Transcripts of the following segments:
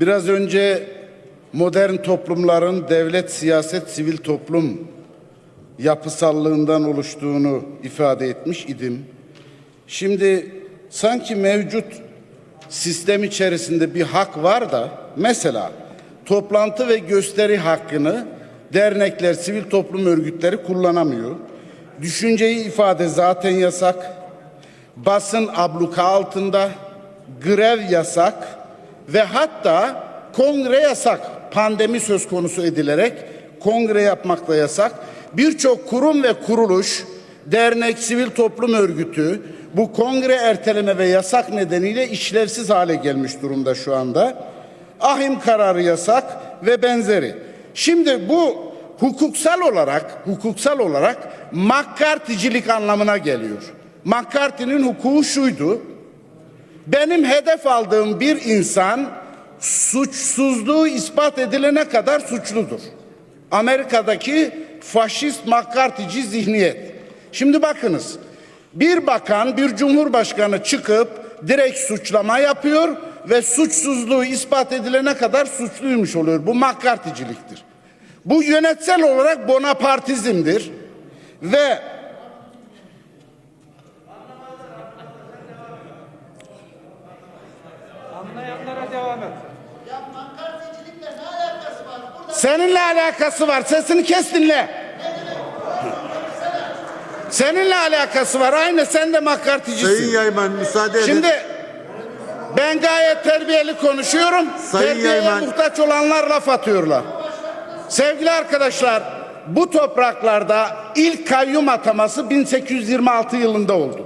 Biraz önce modern toplumların devlet, siyaset, sivil toplum yapısallığından oluştuğunu ifade etmiş idim. Şimdi sanki mevcut sistem içerisinde bir hak var da mesela toplantı ve gösteri hakkını dernekler, sivil toplum örgütleri kullanamıyor. Düşünceyi ifade zaten yasak. Basın abluka altında, grev yasak ve hatta kongre yasak. Pandemi söz konusu edilerek kongre yapmak da yasak. Birçok kurum ve kuruluş, dernek, sivil toplum örgütü bu kongre erteleme ve yasak nedeniyle işlevsiz hale gelmiş durumda şu anda. Ahim kararı yasak ve benzeri. Şimdi bu hukuksal olarak hukuksal olarak McCarthy'cilik anlamına geliyor. McCarthy'nin hukuku şuydu. Benim hedef aldığım bir insan suçsuzluğu ispat edilene kadar suçludur. Amerika'daki faşist McCarthy'ci zihniyet. Şimdi bakınız. Bir bakan, bir cumhurbaşkanı çıkıp direkt suçlama yapıyor ve suçsuzluğu ispat edilene kadar suçluymuş oluyor. Bu McCarthy'ciliktir. Bu yönetsel olarak Bonapartizmdir ve Devam et. Seninle alakası var. Sesini kes dinle. Seninle alakası var. Aynı sen de Sayın makartıcısın. Yayman müsaade edin. Şimdi ben gayet terbiyeli konuşuyorum. Sayın Terbiyeye Yayman. muhtaç olanlar laf atıyorlar. Sevgili arkadaşlar, bu topraklarda ilk kayyum ataması 1826 yılında oldu.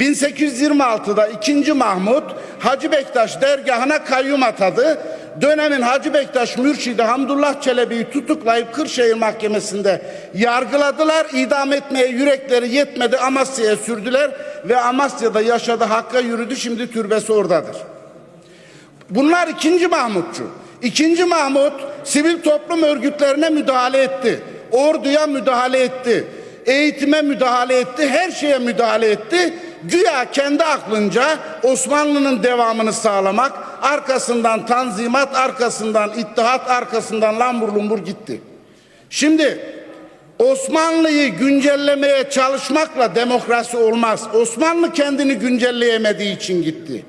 1826'da 2. Mahmut Hacı Bektaş dergahına kayyum atadı. Dönemin Hacı Bektaş mürşidi Hamdullah Çelebi'yi tutuklayıp Kırşehir Mahkemesi'nde yargıladılar. İdam etmeye yürekleri yetmedi Amasya'ya sürdüler ve Amasya'da yaşadı Hakk'a yürüdü şimdi türbesi oradadır. Bunlar ikinci Mahmutçu. İkinci Mahmut sivil toplum örgütlerine müdahale etti. Orduya müdahale etti. Eğitime müdahale etti. Her şeye müdahale etti. Güya kendi aklınca Osmanlı'nın devamını sağlamak, arkasından tanzimat, arkasından ittihat, arkasından lambur lumbur gitti. Şimdi Osmanlı'yı güncellemeye çalışmakla demokrasi olmaz. Osmanlı kendini güncelleyemediği için gitti.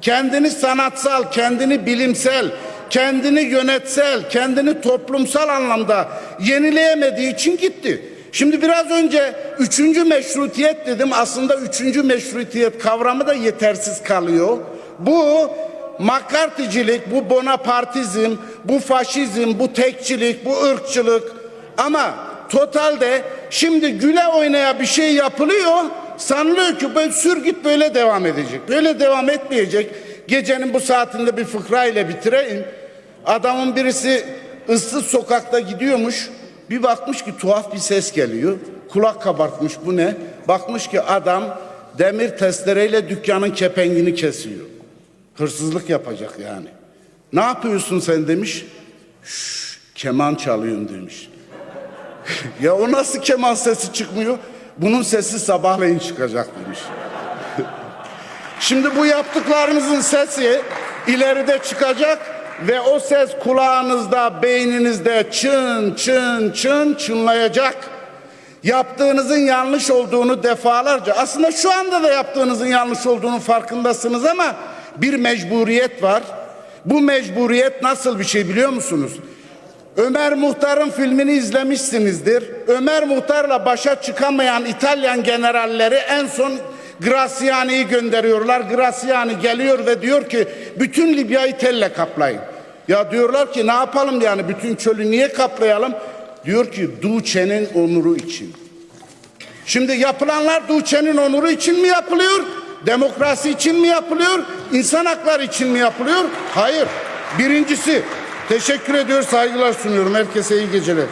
Kendini sanatsal, kendini bilimsel, kendini yönetsel, kendini toplumsal anlamda yenileyemediği için gitti. Şimdi biraz önce üçüncü meşrutiyet dedim. Aslında üçüncü meşrutiyet kavramı da yetersiz kalıyor. Bu makartıcılık, bu bonapartizm, bu faşizm, bu tekçilik, bu ırkçılık ama totalde şimdi güle oynaya bir şey yapılıyor. Sanılıyor ki böyle sür git böyle devam edecek. Böyle devam etmeyecek. Gecenin bu saatinde bir fıkra ile bitireyim. Adamın birisi ıssız sokakta gidiyormuş. Bir bakmış ki tuhaf bir ses geliyor. Kulak kabartmış bu ne? Bakmış ki adam demir testereyle dükkanın kepengini kesiyor. Hırsızlık yapacak yani. Ne yapıyorsun sen demiş. Şş, keman çalıyorum demiş. ya o nasıl keman sesi çıkmıyor? Bunun sesi sabahleyin çıkacak demiş. Şimdi bu yaptıklarınızın sesi ileride çıkacak ve o ses kulağınızda, beyninizde çın çın çın çınlayacak. Yaptığınızın yanlış olduğunu defalarca, aslında şu anda da yaptığınızın yanlış olduğunu farkındasınız ama bir mecburiyet var. Bu mecburiyet nasıl bir şey biliyor musunuz? Ömer Muhtar'ın filmini izlemişsinizdir. Ömer Muhtar'la başa çıkamayan İtalyan generalleri en son Graziani'yi gönderiyorlar. Graziani geliyor ve diyor ki bütün Libya'yı telle kaplayın. Ya diyorlar ki ne yapalım yani bütün çölü niye kaplayalım? Diyor ki Duce'nin onuru için. Şimdi yapılanlar Duce'nin onuru için mi yapılıyor? Demokrasi için mi yapılıyor? İnsan hakları için mi yapılıyor? Hayır. Birincisi teşekkür ediyor, saygılar sunuyorum. Herkese iyi geceler.